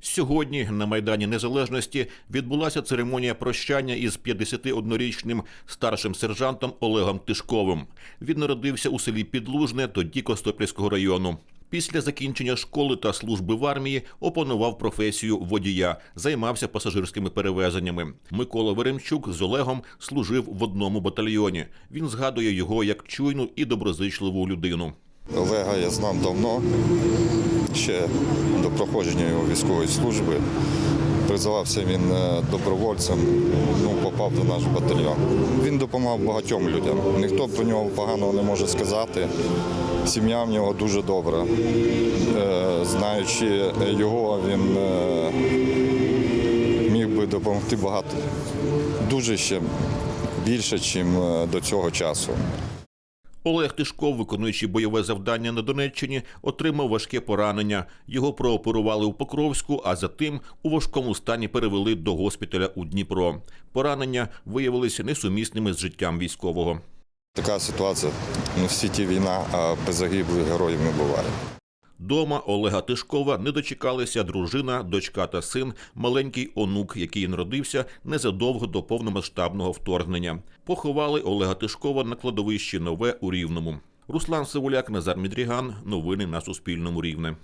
Сьогодні на майдані Незалежності відбулася церемонія прощання із 51-річним старшим сержантом Олегом Тишковим. Він народився у селі Підлужне, тоді Костопільського району. Після закінчення школи та служби в армії опанував професію водія, займався пасажирськими перевезеннями. Микола Веремчук з Олегом служив в одному батальйоні. Він згадує його як чуйну і доброзичливу людину. Олега я знав давно, ще до проходження його військової служби. Призивався він е, добровольцем, ну, попав до наш батальйон. Він допомагав багатьом людям. Ніхто про нього поганого не може сказати. Сім'я в нього дуже добра. Е, Знаючи його, він е, міг би допомогти багато, дуже ще більше, ніж до цього часу. Олег Тишков, виконуючи бойове завдання на Донеччині, отримав важке поранення. Його прооперували у Покровську, а затим у важкому стані перевели до госпіталя у Дніпро. Поранення виявилися несумісними з життям військового. Така ситуація ну, в світі війна, а без загиблих героїв не буває. Дома Олега Тишкова не дочекалися дружина, дочка та син, маленький онук, який народився незадовго до повномасштабного вторгнення. Поховали Олега Тишкова на кладовищі Нове у Рівному. Руслан Сивуляк, Назар Мідріган. Новини на Суспільному Рівне.